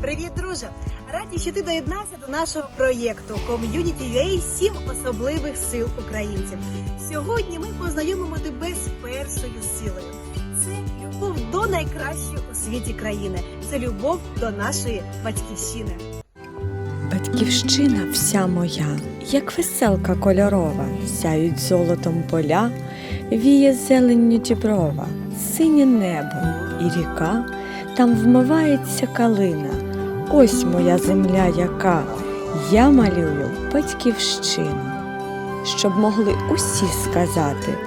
Привіт, друже! Раді, що ти доєднався до нашого проєкту Community UA 7 особливих сил українців. Сьогодні ми познайомимо тебе з першою силою. Це любов до найкращої у світі країни. Це любов до нашої батьківщини. Батьківщина вся моя, як веселка кольорова, сяють золотом поля, віє зеленню діброва, синє небо і ріка, там вмивається калина. Ось моя земля, яка я малюю батьківщину, щоб могли усі сказати,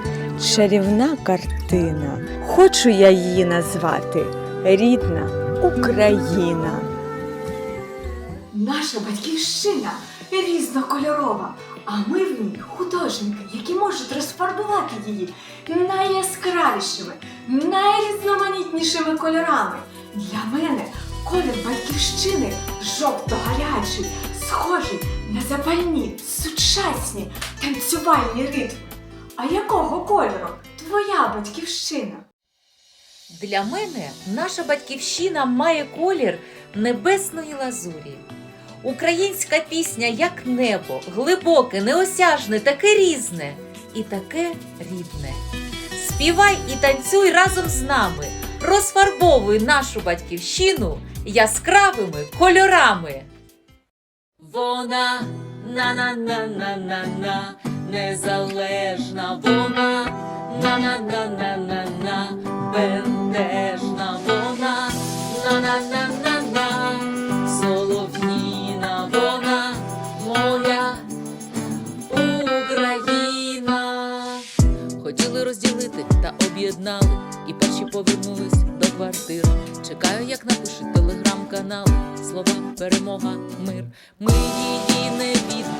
чарівна картина. Хочу я її назвати рідна Україна. Наша батьківщина різнокольорова, а ми в ній художники, які можуть розфарбувати її найяскравішими, найрізноманітнішими кольорами. Для мене колір жовто-гарячий, схожий на запальні, сучасні танцювальні ритми. А якого кольору твоя батьківщина? Для мене наша батьківщина має колір небесної лазурі. Українська пісня як небо, глибоке, неосяжне, таке різне і таке рідне. Співай і танцюй разом з нами, розфарбовуй нашу батьківщину яскравими кольорами. Вона на-на-на-на-на-на, незалежна вона, на-на-на-на-на-на, бентежна вона, на-на-на-на-на, солов'їна вона, моя Україна. Хотіли розділити та об'єднали, і перші повернулись до квартир. Чекаю, як напише телеграм-канал. Слова перемога, мир. Ми її не віддамо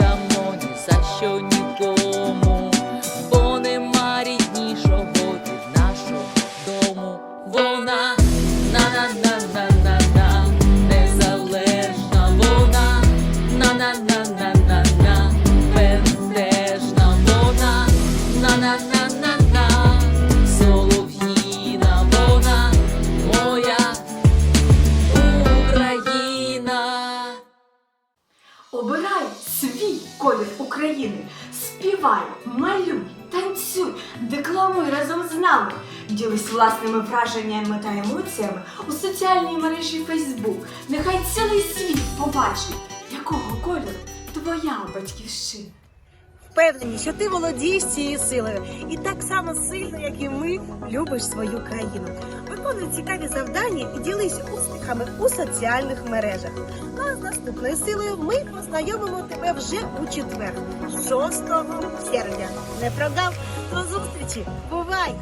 Обирай свій колір України. Співай, малюй, танцюй, декламуй разом з нами. Ділись власними враженнями та емоціями у соціальній мережі Facebook. Нехай цілий світ побачить, якого кольору твоя батьківщина. Впевнені, що ти володієш цією силою і так само сильно, як і ми, любиш свою країну. Виконуй цікаві завдання і ділись успіхами у соціальних мережах. Ну а з наступною силою ми познайомимо тебе вже у четвер, 6 червня. Не прогав до зустрічі! Бувай!